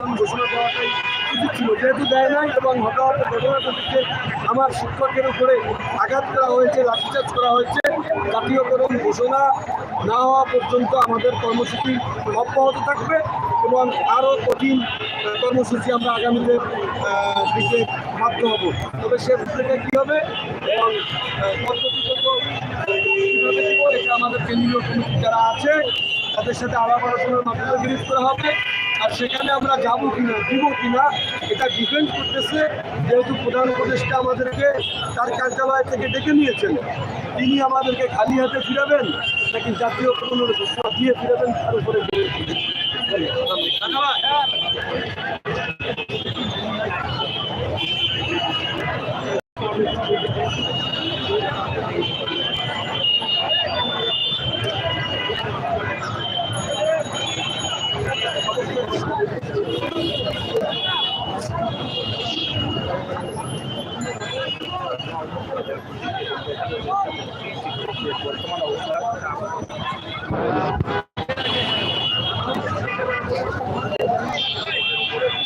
ঘোষণা দেওয়াটাই উচিত ছিল। দেয় নাই এবং হঠাৎ ঘটনাটিকে আমার শিক্ষকের উপরে আঘাত করা হয়েছে, লাঠিচার্জ করা হয়েছে জাতীয়করণ ঘোষণা না হওয়া পর্যন্ত আমাদের কর্মসূচি অব্যাহত থাকবে এবং আরও কঠিন কর্মসূচি আমরা আগামীতে দিকে বাধ্য হব। তবে সে থেকে কী হবে এবং পদ্ধতিগত এটা আমাদের কেন্দ্রীয় কমিটি যারা আছে তাদের সাথে আলাপ আলোচনার মাধ্যমে বিরোধ করা হবে। আর সেখানে আমরা যাব কিনা, দিব কিনা, এটা ডিপেন্ড করতেছে। যেহেতু প্রধান উপদেষ্টা আমাদেরকে তার কার্যালয় থেকে ডেকে নিয়েছেন, তিনি আমাদেরকে খালি হাতে ফিরাবেন, নাকি জাতীয় কোনো ঘোষণা দিয়ে ফিরাবেন তার উপরে বর্তমান অবস্থা